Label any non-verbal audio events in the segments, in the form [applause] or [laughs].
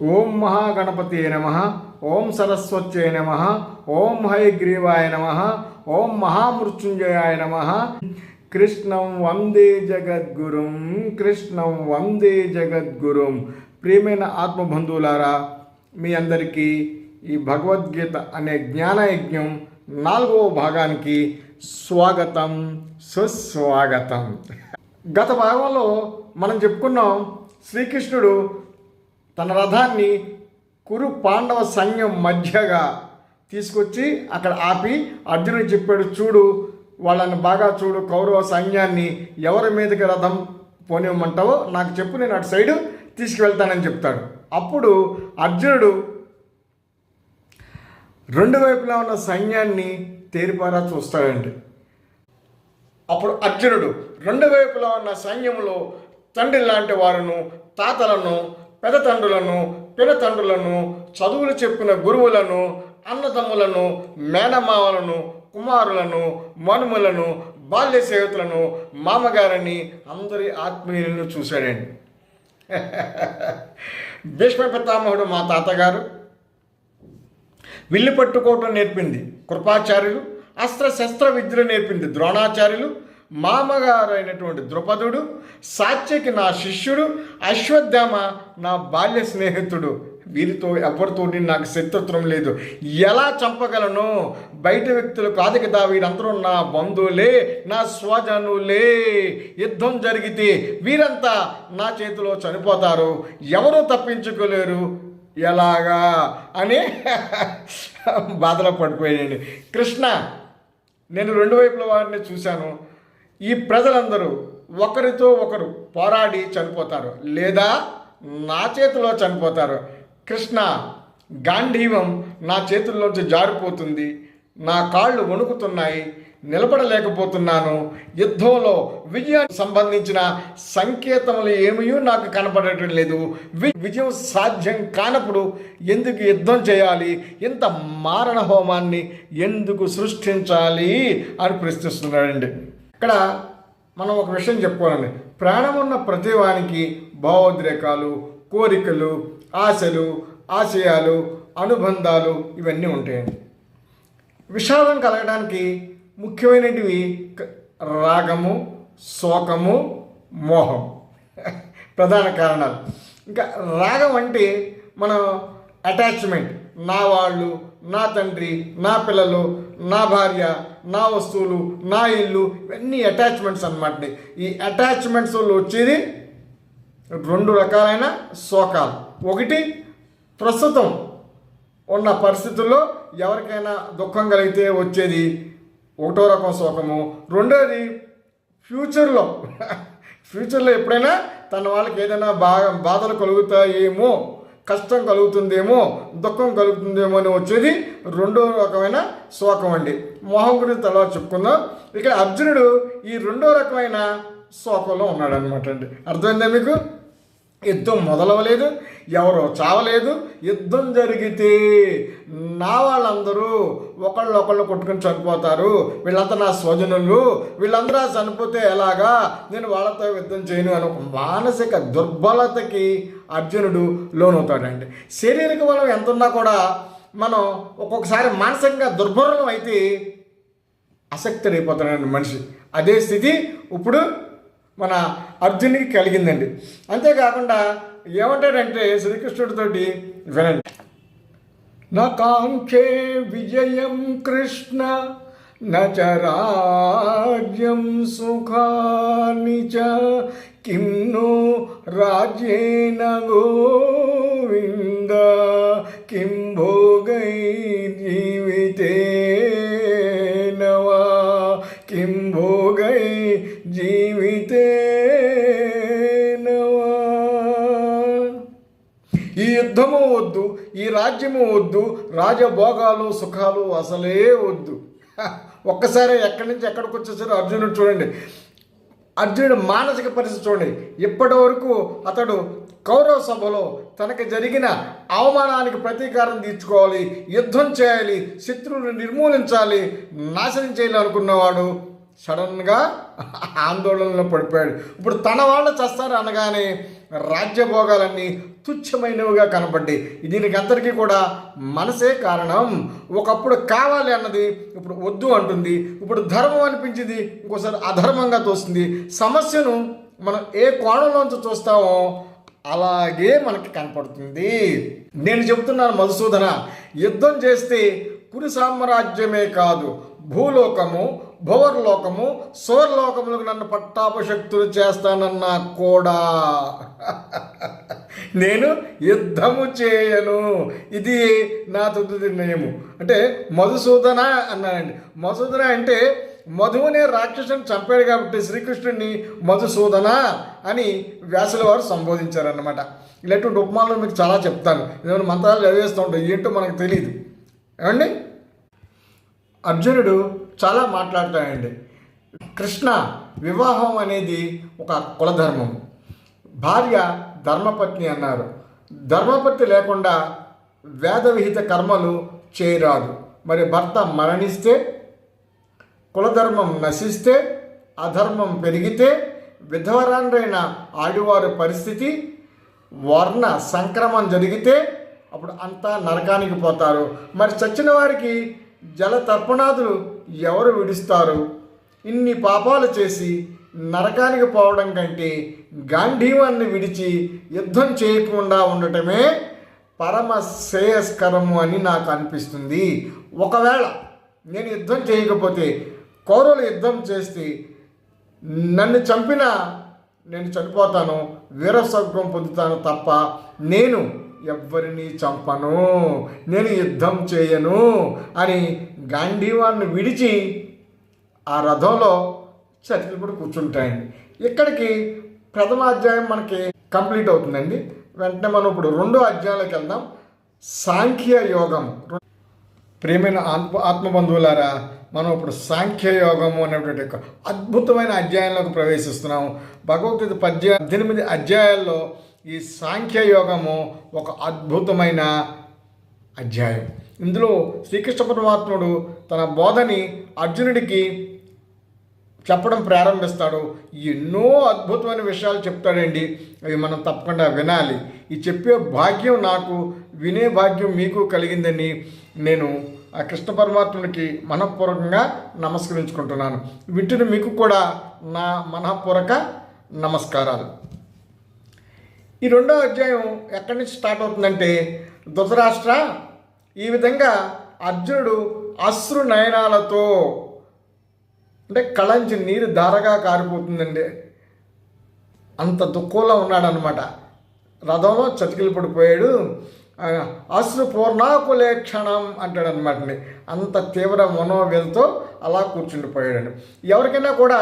ఓం మహాగణపతి నమ ఓం సరస్వత్యై నమ ఓం హయగ్రీవాయ నమ ఓం మహామృత్యుంజయాయ నమ. కృష్ణం వందే జగద్గురుం కృష్ణం వందే జగద్గురుం. ప్రియమైన ఆత్మబంధువులారా మీ అందరికీ ఈ భగవద్గీత అనే జ్ఞానయజ్ఞం నాలుగవ భాగానికి స్వాగతం సుస్వాగతం. గత భాగంలో మనం చెప్పుకున్నాం శ్రీకృష్ణుడు తన రథాన్ని కురు పాండవ సైన్యం మధ్యగా తీసుకొచ్చి అక్కడ ఆపి అర్జునుడు చెప్పాడు చూడు వాళ్ళని బాగా చూడు కౌరవ సైన్యాన్ని ఎవరి మీదకి రథం పోనివ్వమంటావో నాకు చెప్పు నేను అటు సైడు తీసుకువెళ్తానని చెప్తాడు. అప్పుడు అర్జునుడు రెండు వైపులా ఉన్న సైన్యాన్ని తేరిపారా చూస్తాడండి. అప్పుడు అర్జునుడు రెండు వైపులా ఉన్న సైన్యంలో తండ్రి లాంటి వారును తాతలను పెదతండ్రులను పినతండ్రులను చదువులు చెప్పిన గురువులను అన్నదమ్ములను మేనమామలను కుమారులను మనుమలను బాల్య సేవతులను మామగారిని అందరి ఆత్మీయులను చూశాడండి. [laughs] భీష్మ పితామహుడు మా తాతగారు. విల్లు పట్టుకోవటం నేర్పింది కృపాచార్యులు అస్త్ర శస్త్ర విద్యలు నేర్పింది ద్రోణాచార్యులు మామగారు అయినటువంటి ద్రుపదుడు సాత్యకి నా శిష్యుడు అశ్వత్థామ నా బాల్య స్నేహితుడు. వీరితో ఎవరితోటి నాకు శత్రుత్వం లేదు. ఎలా చంపగలను? బయట వ్యక్తులు కాదు కదా వీరందరూ నా బంధువులే నా స్వజనులే. యుద్ధం జరిగితే వీరంతా నా చేతిలో చనిపోతారు. ఎవరూ తప్పించుకోలేరు. ఎలాగా? అని [laughs] బాధలో పడిపోయాడు కృష్ణ నేను రెండు వైపుల వారిని చూశాను. ఈ ప్రజలందరూ ఒకరితో ఒకరు పోరాడి చనిపోతారు లేదా నా చేతిలో చనిపోతారు. కృష్ణ గాంధీవం నా చేతుల్లోంచి జారిపోతుంది. నా కాళ్ళు వణుకుతున్నాయి. నిలబడలేకపోతున్నాను. యుద్ధంలో విజయానికి సంబంధించిన సంకేతములు ఏమీ నాకు కనపడటం లేదు. వి- విజయం సాధ్యం కానప్పుడు ఎందుకు యుద్ధం చేయాలి? ఇంత మారణ హోమాన్ని ఎందుకు సృష్టించాలి? అని ప్రశ్నిస్తున్నాడండి. ఇక్కడ మనం ఒక విషయం చెప్పుకోవాలండి. ప్రాణం ఉన్న ప్రతివానికి భావోద్రేకాలు కోరికలు ఆశలు ఆశయాలు అనుబంధాలు ఇవన్నీ ఉంటాయండి. విషాదం కలగడానికి ముఖ్యమైనటివి క- రాగము శోకము మోహం. [laughs] ప్రధాన కారణాలు. ఇంకా రాగం అంటే మనం అటాచ్మెంట్. నా వాళ్ళు నా తండ్రి నా పిల్లలు నా భార్య నా వస్తువులు నా ఇల్లు ఇవన్నీ అటాచ్మెంట్స్ అన్నమాట ఈ అటాచ్మెంట్స్లో వచ్చేది రెండు రకాలైన శోకాలు. ఒకటి ప్రస్తుతం ఉన్న పరిస్థితుల్లో ఎవరికైనా దుఃఖం కలిగితే వచ్చేది ఒకటో రకం శోకము. రెండోది ఫ్యూచర్లో [laughs] ఫ్యూచర్లో ఎప్పుడైనా తన వాళ్ళకి ఏదైనా బాగా బాధలు కలుగుతాయేమో కష్టం కలుగుతుందేమో దుఃఖం కలుగుతుందేమో అని వచ్చేది రెండో రకమైన శోకం అండి. మోహం గురించి తర్వాత చెప్పుకుందాం. ఇక్కడ అర్జునుడు ఈ రెండో రకమైన శోకంలో ఉన్నాడు అనమాట అండి. అర్థమైందా మీకు? యుద్ధం మొదలవలేదు ఎవరో చావలేదు. యుద్ధం జరిగితే నా వాళ్ళందరూ ఒకళ్ళు ఒకళ్ళు కొట్టుకుని చనిపోతారు. వీళ్ళంతా నా స్వజనులు. వీళ్ళందరూ చనిపోతే ఎలాగా నేను వాళ్ళతో యుద్ధం చేయను అని ఒక మానసిక దుర్బలతకి అర్జునుడు లోనవుతాడండి. శారీరక బలం ఎంత ఉన్నా కూడా మనం ఒక్కొక్కసారి మానసికంగా దుర్బలం అయితే ఆసక్తి అయిపోతాడండి మనిషి. అదే స్థితి ఇప్పుడు మన అర్జునికి కలిగిందండి. అంతేకాకుండా ఏమంటాడంటే శ్రీకృష్ణుడితోటి వినండి. నాకాంక్షే విజయం కృష్ణ నచరాజ్యం సుఖాని చ కిం రాజ్యేన గోవింద ఈ రాజ్యము వద్దు రాజభోగాలు సుఖాలు అసలే వద్దు. ఒక్కసారి ఎక్కడి నుంచి ఎక్కడికి వచ్చేసారో అర్జునుడు చూడండి. అర్జునుడు మానసిక పరిస్థితి చూడండి. ఇప్పటి వరకు అతడు కౌరవ సభలో తనకు జరిగిన అవమానానికి ప్రతీకారం తీర్చుకోవాలి యుద్ధం చేయాలి శత్రువుని నిర్మూలించాలి నాశనం చేయాలి అనుకున్నవాడు సడన్గా ఆందోళనలో పడిపోయాడు. ఇప్పుడు తన వాళ్ళు చస్తారు అనగానే రాజ్యభోగాలన్నీ తుచ్చమైనవిగా కనపడ్డాయి. దీనికి అందరికీ కూడా మనసే కారణం. ఒకప్పుడు కావాలి అన్నది ఇప్పుడు వద్దు అంటుంది. ఇప్పుడు ధర్మం అనిపించింది ఇంకోసారి అధర్మంగా తోస్తుంది. సమస్యను మనం ఏ కోణంలోంచి చూస్తామో అలాగే మనకి కనపడుతుంది. నేను చెబుతున్నాను మధుసూదన యుద్ధం చేస్తే కురు సామ్రాజ్యమే కాదు భూలోకము భువర్లోకము సోర్లోకములకు నన్ను పట్టాపశక్తులు చేస్తానన్నా కూడా. నేను యుద్ధము చేయను. ఇది నా తుది నిర్ణయము. అంటే మధుసూదన అన్నానండి మధుసూదన అంటే మధువునే రాక్షసుని చంపాడు కాబట్టి శ్రీకృష్ణుడిని మధుసూదన అని వ్యాసుల వారు సంబోధించారన్నమాట. ఇలాంటి ఉపమానాలు మీకు చాలా చెప్తాను. ఏమైనా మంత్రాలు చదివేస్తూ ఉంటాయి. ఏంటో మనకు తెలియదు ఏమండి? అర్జునుడు చాలా మాట్లాడతాయండి. కృష్ణ వివాహం అనేది ఒక కులధర్మం. భార్య ధర్మపత్ని అన్నారు. ధర్మపత్ని లేకుండా వేదవిహిత కర్మలు చేయరాదు. మరి భర్త మరణిస్తే కులధర్మం నశిస్తే అధర్మం పెరిగితే విధవరాండ్రైన ఆడివారి పరిస్థితి వర్ణ సంక్రమం జరిగితే అప్పుడు అంతా నరకానికి పోతారు. మరి చచ్చిన వారికి జల తర్పణాదులు ఎవరు విడుస్తారు? ఇన్ని పాపాలు చేసి నరకానికి పోవడం కంటే గాంధీవాన్ని విడిచి యుద్ధం చేయకుండా ఉండటమే పరమ శ్రేయస్కరము అని నాకు అనిపిస్తుంది. ఒకవేళ నేను యుద్ధం చేయకపోతే కౌరవులు యుద్ధం చేస్తే నన్ను చంపిన నేను చనిపోతాను వీరస్వర్గం పొందుతాను తప్ప నేను ఎవ్వరిని చంపను నేను యుద్ధం చేయను అని గాంధీవాన్ని విడిచి ఆ రథంలో చర్చలు కూడా కూర్చుంటాయండి. ఇక్కడికి ప్రథమ అధ్యాయం మనకి కంప్లీట్ అవుతుందండి. వెంటనే మనం ఇప్పుడు రెండో అధ్యాయంలోకి వెళ్దాం. సాంఖ్య యోగం. ప్రేమైన ఆత్మ ఆత్మబంధువులారా మనం ఇప్పుడు సాంఖ్యయోగము అనేటువంటి అద్భుతమైన అధ్యాయంలోకి ప్రవేశిస్తున్నాము. భగవద్గీత పద్య పద్దెనిమిది అధ్యాయాల్లో ఈ సాంఖ్యయోగము ఒక అద్భుతమైన అధ్యాయం. ఇందులో శ్రీకృష్ణ పరమాత్ముడు తన బోధని అర్జునుడికి చెప్పడం ప్రారంభిస్తాడు. ఎన్నో అద్భుతమైన విషయాలు చెప్తాడండి. అవి మనం తప్పకుండా వినాలి. ఈ చెప్పే భాగ్యం నాకు వినే భాగ్యం మీకు కలిగిందని నేను ఆ కృష్ణ పరమాత్మునికి మనఃపూర్వకంగా నమస్కరించుకుంటున్నాను. వీటిని మీకు కూడా నా మనఃపూర్వక నమస్కారాలు. ఈ రెండో అధ్యాయం ఎక్కడి నుంచి స్టార్ట్ అవుతుందంటే ధృతరాష్ట్ర ఈ విధంగా అర్జునుడు అశ్రు నయనాలతో అంటే కళంచి నీరు ధారగా కారిపోతుందండి. అంత దుఃఖంలో ఉన్నాడనమాట రథంలో చతికిలు పడిపోయాడు. అశ్రు పూర్ణాకులే క్షణం అంటాడనమాట అంత తీవ్ర మనోవ్యలతో అలా కూర్చుండిపోయాడండి. ఎవరికైనా కూడా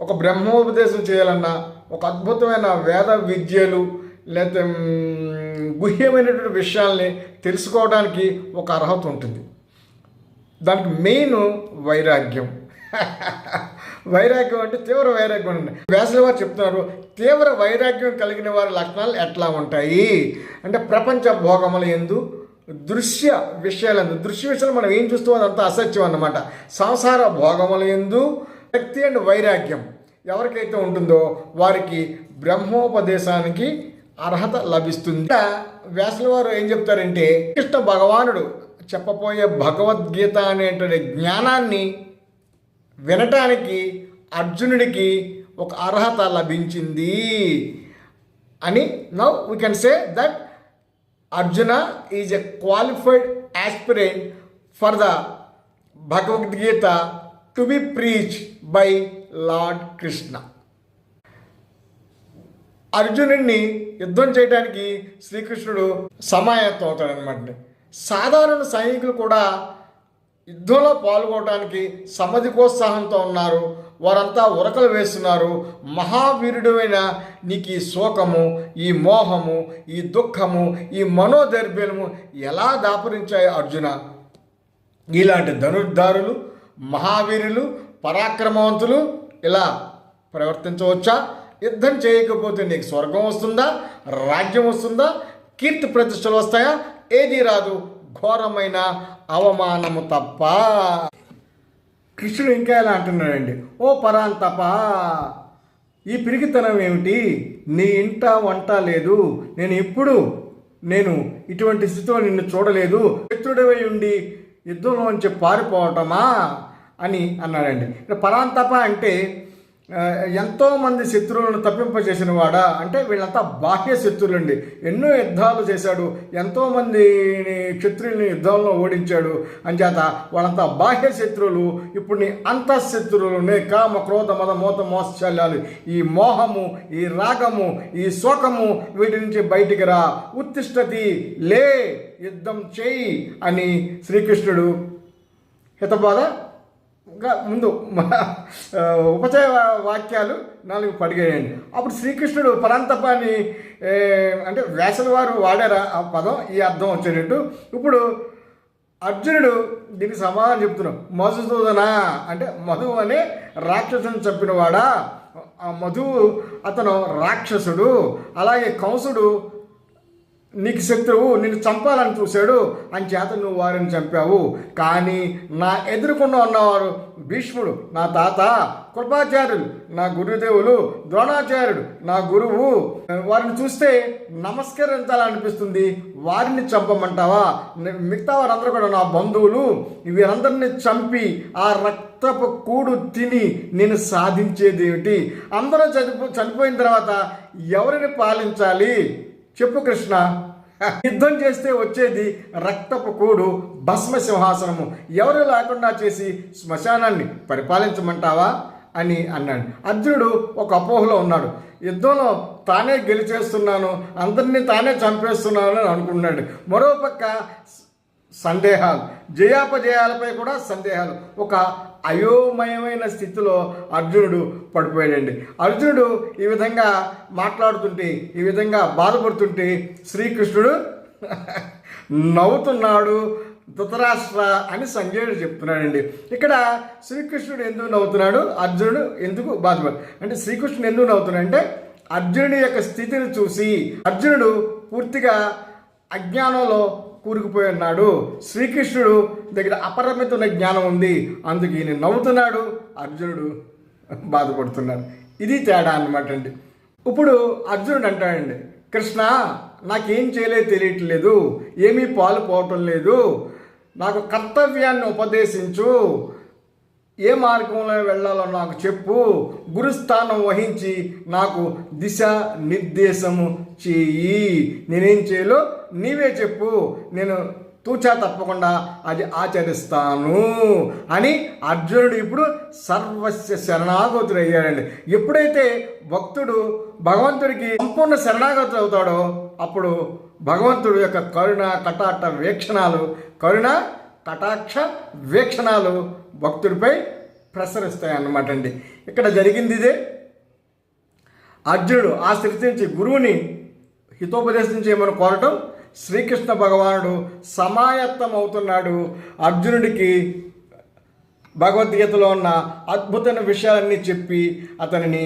ఒక బ్రహ్మోపదేశం చేయాలన్నా ఒక అద్భుతమైన వేద విద్యలు లేకపోతే గుహ్యమైనటువంటి విషయాల్ని తెలుసుకోవడానికి ఒక అర్హత ఉంటుంది. దానికి మెయిన్ వైరాగ్యం. [laughs] వైరాగ్యం అంటే తీవ్ర వైరాగ్యం ఉంది వేసవి వారు చెప్తున్నారు తీవ్ర వైరాగ్యం కలిగిన వారి లక్షణాలు ఎట్లా ఉంటాయి? అంటే ప్రపంచ భోగముల ఎందు దృశ్య విషయాలందు దృశ్య విషయాలు మనం ఏం చూస్తామో అదంతా అసత్యం అన్నమాట. సంసార భోగముల ఎందు భక్తి అండ్ వైరాగ్యం ఎవరికైతే ఉంటుందో వారికి బ్రహ్మోపదేశానికి అర్హత లభిస్తుంది. ఇక్కడ వారు ఏం చెప్తారంటే కృష్ణ భగవానుడు చెప్పబోయే భగవద్గీత అనేటువంటి జ్ఞానాన్ని వినటానికి అర్జునుడికి ఒక అర్హత లభించింది అని. Now we can say that Arjuna is a qualified aspirant for the Bhagavad Gita to be preach by lord Krishna అర్జునుడిని యుద్ధం చేయడానికి శ్రీకృష్ణుడు సమాయత్తం అవుతాడనమాట సాధారణ సైనికులు కూడా యుద్ధంలో పాల్గొనడానికి సమధికోత్సాహంతో ఉన్నారు. వారంతా ఉరకలు వేస్తున్నారు. మహావీరుడైన నీకు ఈ శోకము ఈ మోహము ఈ దుఃఖము ఈ మనోదైర్భ్యము ఎలా దాపరించాయి అర్జున? ఇలాంటి ధనుర్ధారులు మహావీరులు పరాక్రమవంతులు ఇలా ప్రవర్తించవచ్చా? యుద్ధం చేయకపోతే నీకు స్వర్గం వస్తుందా? రాజ్యం వస్తుందా? కీర్తి ప్రతిష్టలు వస్తాయా? ఏది రాదు. ఘోరమైన అవమానము తప్ప. కృష్ణుడు ఇంకా ఎలా అంటున్నాడండి? ఓ పరాంతప ఈ పిరిగితనం ఏమిటి? నీ ఇంట వంట లేదు. నేను ఎప్పుడు నేను ఇటువంటి స్థితిలో నిన్ను చూడలేదు. శత్రుడవై ఉండి యుద్ధంలోంచి పారిపోవటమా? అని అన్నాడండి. ఇక్కడ పరాంతప అంటే ఎంతోమంది శత్రువులను తప్పింపజేసిన వాడా అంటే వీళ్ళంతా బాహ్య శత్రువులండి. ఎన్నో యుద్ధాలు చేశాడు ఎంతోమందిని క్షత్రుల్ని యుద్ధంలో ఓడించాడు. అంచేత వాళ్ళంతా బాహ్య శత్రువులు ఇప్పుడు నీ అంతఃశత్రువులునే కామ క్రోధ మద మోత మోసశాల్యాలు ఈ మోహము ఈ రాగము ఈ శోకము వీటి నుంచి బయటికి రా. ఉత్తిష్టతి లే యుద్ధం చేయి అని శ్రీకృష్ణుడు హితబోధ ఇంకా ముందు మన, ఉపచయ వాక్యాలు నాలుగు పడిగాయండి. అప్పుడు శ్రీకృష్ణుడు పరంతపాన్ని అంటే వ్యాసుల వారు వాడారా ఆ పదం? ఈ అర్థం వచ్చేటట్టు. ఇప్పుడు అర్జునుడు దీనికి సమాధానం చెప్తున్నాం మధుసూదన అంటే మధు అనే రాక్షసుని చంపినవాడా? ఆ మధువు అతను రాక్షసుడు. అలాగే కంసుడు నీకు శత్రువు నిన్ను చంపాలని చూశాడు. అని చేత నువ్వు వారిని చంపావు. కానీ నా ఎదురుకుండా ఉన్నవారు భీష్ముడు నా తాత కృపాచార్యులు నా గురుదేవులు ద్రోణాచార్యుడు నా గురువు. వారిని చూస్తే నమస్కరించాలనిపిస్తుంది. వారిని చంపమంటావా? మిగతా వారందరూ కూడా నా బంధువులు వీరందరిని చంపి ఆ రక్తపు కూడు తిని నేను సాధించేదేమిటి? అందరూ చనిపో చనిపోయిన తర్వాత ఎవరిని పాలించాలి? చెప్పు కృష్ణ. యుద్ధం చేస్తే వచ్చేది రక్తపు కూడు భస్మ సింహాసనము. ఎవరు లేకుండా చేసి శ్మశానాన్ని పరిపాలించమంటావా? అని అన్నాడు. అర్జునుడు ఒక అపోహలో ఉన్నాడు. యుద్ధంలో తానే గెలిచేస్తున్నాను అందరినీ తానే చంపేస్తున్నాను అని అనుకున్నాడు. మరోపక్క సందేహాలు. జయాపజయాలపై కూడా సందేహాలు. ఒక అయోమయమైన స్థితిలో అర్జునుడు పడిపోయాడండి. అర్జునుడు ఈ విధంగా మాట్లాడుతుంటే ఈ విధంగా బాధపడుతుంటే శ్రీకృష్ణుడు [laughs] నవ్వుతున్నాడు. ధృతరాష్ట్ర అని సంజయుడు చెప్తున్నాడండి. ఇక్కడ శ్రీకృష్ణుడు ఎందుకు నవ్వుతున్నాడు? అర్జునుడు ఎందుకు బాధపడు? అంటే శ్రీకృష్ణుడు ఎందుకు నవ్వుతున్నాడు అంటే అర్జునుడి యొక్క స్థితిని చూసి అర్జునుడు పూర్తిగా అజ్ఞానంలో కూరుకుపోయి ఉన్నాడు. శ్రీకృష్ణుడు దగ్గర అపరిమితమైన జ్ఞానం ఉంది. అందుకు ఈయన నవ్వుతున్నాడు. అర్జునుడు బాధపడుతున్నాడు. ఇది తేడా అన్నమాట అండి. ఇప్పుడు అర్జునుడు అంటాడండి కృష్ణ నాకేం చేయలేదు తెలియట్లేదు. ఏమీ పాలు పోవటం లేదు. నాకు కర్తవ్యాన్ని ఉపదేశించు. ఏ మార్గంలో వెళ్ళాలో నాకు చెప్పు. గురుస్థానం వహించి నాకు దిశ నిర్దేశము చేయి. నేనేం చేయాలో నీవే చెప్పు. నేను తూచా తప్పకుండా అది ఆచరిస్తాను అని అర్జునుడు ఇప్పుడు సర్వస్య శరణాగతుడు అయ్యాడండి ఎప్పుడైతే భక్తుడు భగవంతుడికి సంపూర్ణ శరణాగతుడు అవుతాడో అప్పుడు భగవంతుడు యొక్క కరుణ కటాట వీక్షణాలు కరుణ కటాక్ష వీక్షణాలు భక్తుడిపై ప్రసరిస్తాయి అన్నమాట అండి. ఇక్కడ జరిగింది ఇదే అర్జునుడు ఆ స్థితి నుంచి గురువుని హితోపదేశం చేయమని కోరటం? శ్రీకృష్ణ భగవానుడు సమాయత్తం అవుతున్నాడు అర్జునుడికి భగవద్గీతలో ఉన్న అద్భుతమైన విషయాలన్నీ చెప్పి అతనిని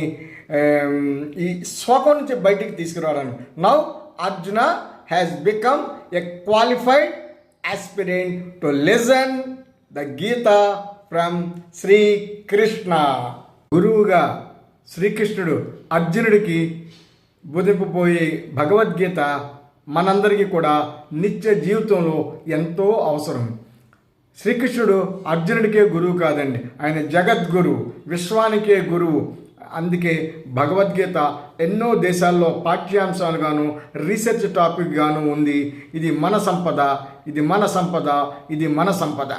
ఈ శోకం నుంచి బయటికి తీసుకురావడానికి. Now Arjuna has become a qualified aspirant to listen the Gita from Sri Krishna గురువుగా శ్రీకృష్ణుడు అర్జునుడికి బుదింపుపోయే భగవద్గీత మనందరికీ కూడా నిత్య జీవితంలో ఎంతో అవసరం. శ్రీకృష్ణుడు అర్జునుడికే గురువు కాదండి. ఆయన జగద్గురువు విశ్వానికే గురువు. అందుకే భగవద్గీత ఎన్నో దేశాల్లో పాఠ్యాంశాలుగాను రీసెర్చ్ టాపిక్ గాను ఉంది. ఇది మన సంపద ఇది మన సంపద ఇది మన సంపద.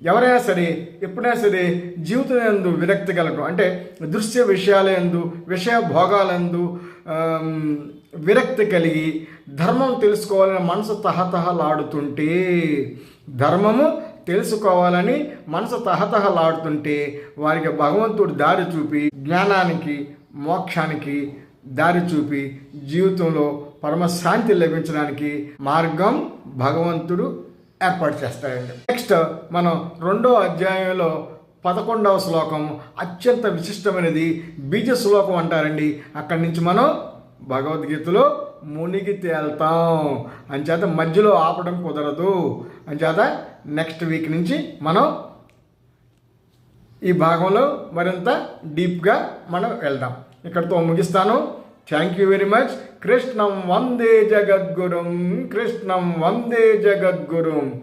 ఎవరైనా సరే ఎప్పుడైనా సరే జీవితం ఎందు విరక్తి కలగడం అంటే దృశ్య విషయాలందు విషయ భోగాలందు విరక్తి కలిగి ధర్మం తెలుసుకోవాలని మనసు తహతహలాడుతుంటే ధర్మము తెలుసుకోవాలని మనసు తహతహలాడుతుంటే వారికి భగవంతుడు దారి చూపి జ్ఞానానికి మోక్షానికి దారి చూపి జీవితంలో పరమశాంతి లభించడానికి మార్గం భగవంతుడు ఏర్పాటు చేస్తాడండి. నెక్స్ట్ మనం రెండో అధ్యాయంలో పదకొండవ శ్లోకం అత్యంత విశిష్టమైనది బీజ శ్లోకం అంటారండి. అక్కడి నుంచి మనం భగవద్గీతలో మునిగి తేల్తాం. అంచేత మధ్యలో ఆపడం కుదరదు. అంచేత నెక్స్ట్ వీక్ నుంచి మనం ఈ భాగంలో మరింత డీప్గా మనం వెళ్దాం. ఇక్కడితో ముగిస్తాను. థ్యాంక్ యూ వెరీ మచ్ కృష్ణం వందే జగద్గురుం. కృష్ణం వందే జగద్గురుం.